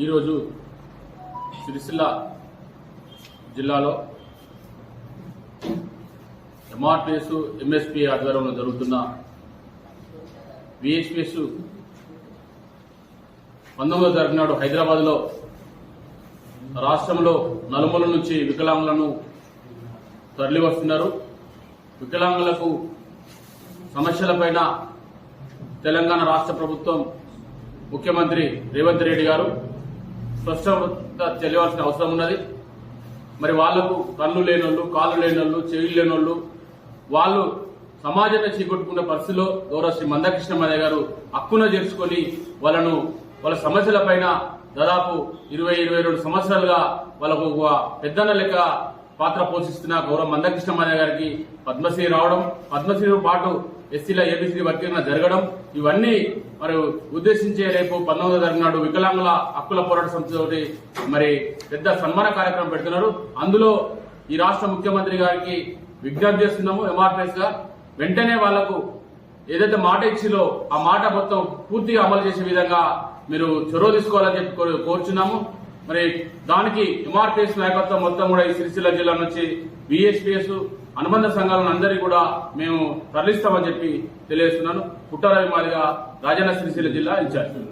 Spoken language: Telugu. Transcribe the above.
ఈరోజు సిరిసిల్ల జిల్లాలో ఎంఆర్టీఎస్ ఎంఎస్పి ఆధ్వర్యంలో జరుగుతున్న విహెచ్పిఎస్ పంతొమ్మిదో తారీఖు నాడు హైదరాబాద్లో రాష్ట్రంలో నలుమూల నుంచి వికలాంగులను తరలివస్తున్నారు. వికలాంగులకు సమస్యలపైన తెలంగాణ రాష్ట్ర ప్రభుత్వం ముఖ్యమంత్రి రేవంత్ రెడ్డి గారు స్పష్టత తెలియవలసిన అవసరం ఉన్నది. మరి వాళ్ళకు కళ్ళు లేనోళ్ళు కాళ్ళు లేనోళ్ళు చెవులు లేనోళ్ళు వాళ్ళు సమాజాన్ని చీకొట్టుకున్న పరిస్థితిలో గౌరవ శ్రీ మందకృష్ణ గారు హక్కున చేర్చుకొని వాళ్ళను వాళ్ళ సమస్యలపైన దాదాపు ఇరవై ఇరవై రెండు సంవత్సరాలుగా వాళ్ళకు ఒక పెద్దన్న లెక్క పాత్ర పోషిస్తున్న గౌరవ మందకృష్ణ గారికి పద్మశ్రీ రావడం పద్మశ్రీతో పాటు ఎస్సీల ఏబీసీ వర్గీకరణ జరగడం ఇవన్నీ మరి ఉద్దేశించే రేపు పంతొమ్మిదో తారీఖు నాడు వికలాంగుల హక్కుల పోరాట సంస్థతోటి మరి పెద్ద సన్మాన కార్యక్రమం పెడుతున్నారు. అందులో ఈ రాష్ట్ర ముఖ్యమంత్రి గారికి విజ్ఞప్తి చేస్తున్నాము ఎంఆర్పిఎస్గా. వెంటనే వాళ్ళకు ఏదైతే మాట ఇచ్చిలో ఆ మాట మొత్తం పూర్తిగా అమలు చేసే విధంగా మీరు చొరవ తీసుకోవాలని చెప్పి కోరుచున్నాము. మరి దానికి ఎంఆర్పిఎస్ నాయకత్వం మొత్తం కూడా ఈ సిరిసిల్ల జిల్లా నుంచి విఎస్పిఎస్ అనుబంధ సంఘాలను అందరికీ కూడా మేము తరలిస్తామని చెప్పి తెలియజేస్తున్నాను. పుట్టారవి మాదిగా రాజన్న సిరిసిల్ల జిల్లా ఇన్ఛార్జ్.